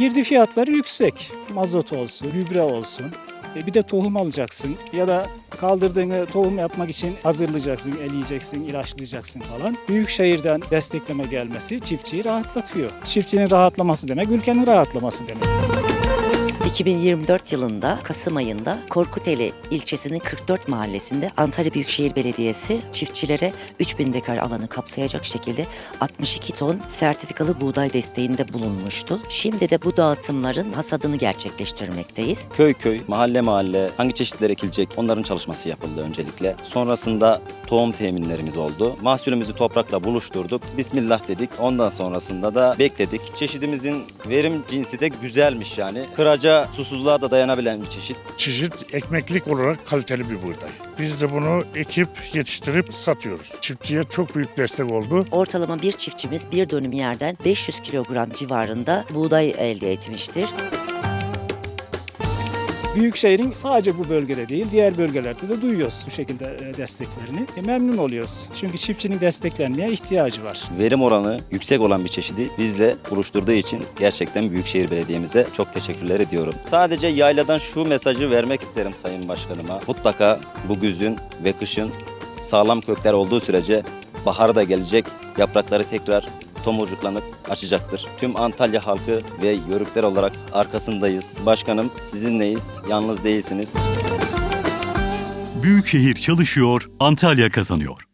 girdi fiyatları yüksek. Mazot olsun, gübre olsun. E, bir de tohum alacaksın ya da kaldırdığını tohum yapmak için hazırlayacaksın, eleyeceksin, ilaçlayacaksın falan. Büyük şehirden destekleme gelmesi çiftçiyi rahatlatıyor. Çiftçinin rahatlaması demek ülkenin rahatlaması demek. 2024 yılında Kasım ayında Korkuteli ilçesinin 44 mahallesinde Antalya Büyükşehir Belediyesi çiftçilere 3000 dekar alanı kapsayacak şekilde 62 ton sertifikalı buğday desteğinde bulunmuştu. Şimdi de bu dağıtımların hasadını gerçekleştirmekteyiz. köy köy, mahalle mahalle hangi çeşitler ekilecek onların çalışması yapıldı öncelikle. Sonrasında tohum teminlerimiz oldu. Mahsulümüzü toprakla buluşturduk. Bismillah dedik. Ondan sonrasında da bekledik. Çeşidimizin verim cinsi de güzelmiş yani. Kıraca, susuzluğa da dayanabilen bir çeşit. çeşit ekmeklik olarak kaliteli bir buğday. Biz de bunu ekip yetiştirip satıyoruz. Çiftçiye çok büyük destek oldu. Ortalama bir çiftçimiz bir dönüm yerden 500 kilogram civarında buğday elde etmiştir. Büyükşehir'in sadece bu bölgede değil diğer bölgelerde de duyuyoruz bu şekilde e, desteklerini. E, memnun oluyoruz. Çünkü çiftçinin desteklenmeye ihtiyacı var. Verim oranı yüksek olan bir çeşidi bizle buluşturduğu için gerçekten Büyükşehir Belediye'mize çok teşekkürler ediyorum. Sadece yayladan şu mesajı vermek isterim Sayın Başkanıma. Mutlaka bu güzün ve kışın sağlam kökler olduğu sürece bahar da gelecek, yaprakları tekrar tomurcuklanıp açacaktır. Tüm Antalya halkı ve yörükler olarak arkasındayız. Başkanım sizinleyiz, yalnız değilsiniz. Büyükşehir çalışıyor, Antalya kazanıyor.